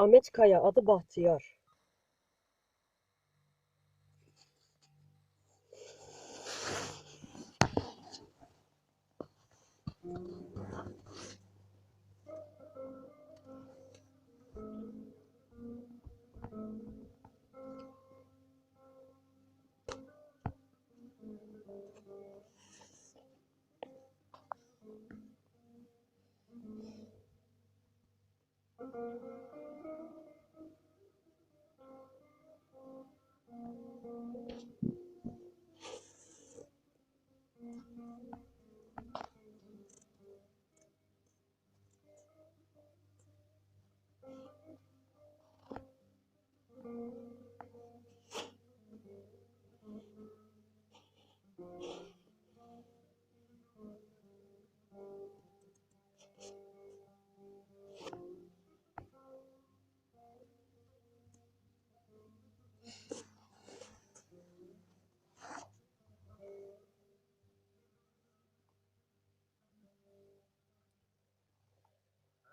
Ahmet Kaya adı Bahtiyar. Hele hay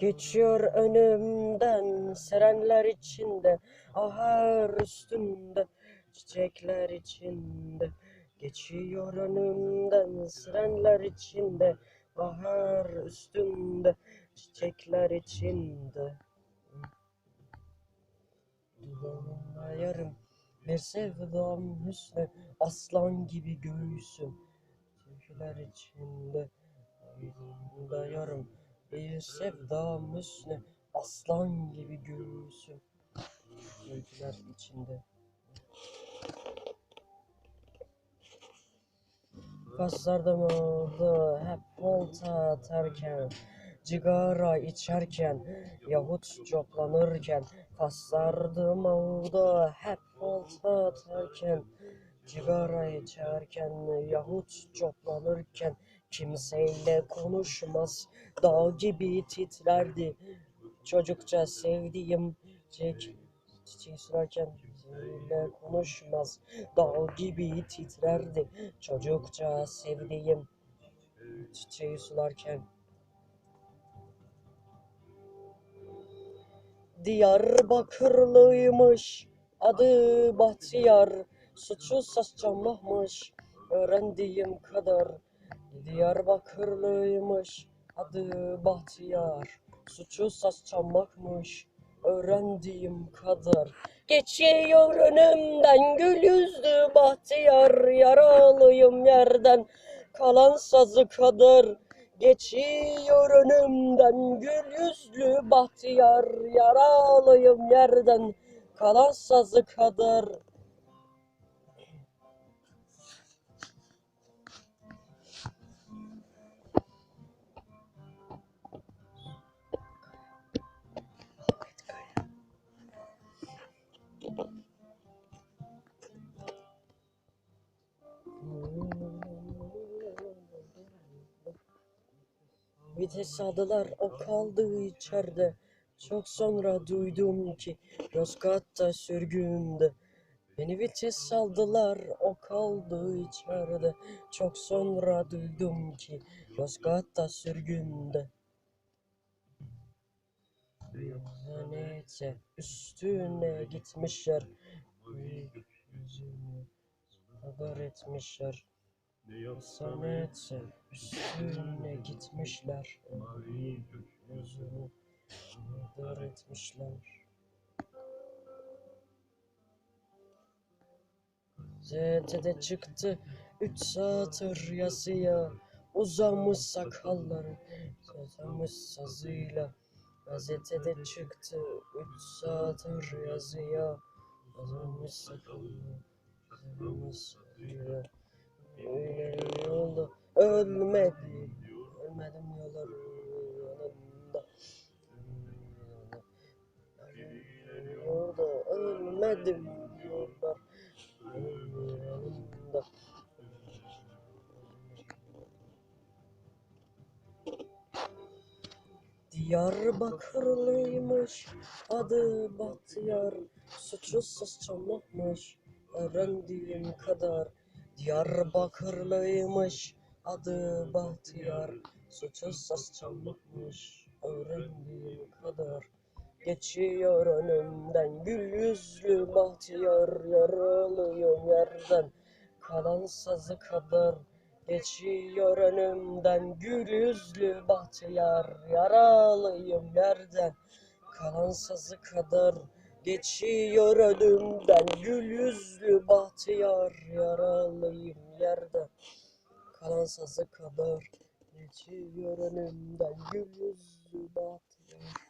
Geçiyor önümden serenler içinde ahar üstünde çiçekler içinde. Geçiyor önümden sirenler içinde bahar üstünde çiçekler içinde. Dudağımda yarım bir sevdam hüsnü aslan gibi göğsüm. Türküler içinde aydında yarım bir sevdam hüsnü aslan gibi göğsüm Türküler içinde. Kaslardım oldu hep volta atarken Cigara içerken Yahut coplanırken Kaslardım oldu hep volta atarken Cigara içerken Yahut coplanırken Kimseyle konuşmaz. Dağ gibi titrerdi Çocukça sevdiğim çiçek Çiçeği sürerken kimseyle konuşmaz. Dağ gibi titrerdi Çocukça sevdiğim çiçeği sularken Diyarbakırlıymış adı Bahtiyar. Suçu saçmamış öğrendiğim kadar Diyarbakırlıymış adı Bahtiyar. Suçu saçmamakmış öğrendiğim kadar. Geçiyor önümden gül yüzlü bahtiyar. Yaralıyım yerden kalan sazı kadar. Geçiyor önümden gül yüzlü bahtiyar. Yaralıyım yerden kalan sazı kadar Vites aldılar o kaldı içeride. Çok sonra duydum ki Yozgat'ta sürgünde. Beni vites aldılar o kaldı içeride. Çok sonra duydum ki Yozgat'ta sürgünde. Neyse üstüne gitmişler. Haber etmişler Sanetse üstüne gitmişler. Yüzünü haber etmişler. ZT'de çıktı. Üç satır yazıya Uzamış sakalları. Uzamış sazıyla Gazetede çıktı. Üç satır yazıya Sazılmış sakallı Sazılmış sakallı Öyle yolda ölmedi Ölmedim yolların yanında Yolda ölmedim yollar yanında Diyarbakırlıymış adı Bahtiyar. Suçsuz çamlıkmış öğrendiğim kadar Diyarbakırlıymış adı Bahtiyar. Suçsuz çamlıkmış öğrendiğim kadar. Geçiyor önümden gül yüzlü Bahtiyar. Yaralıyım yerden kalan sazı kadar. Geçiyor önümden gül yüzlü bahtiyar. Yaralıyım yerden kalan sazı kadar. Geçiyor önümden gül yüzlü bahtiyar. Yaralıyım yerden kalan sazı kadar Geçiyor önümden gül yüzlü bahtiyar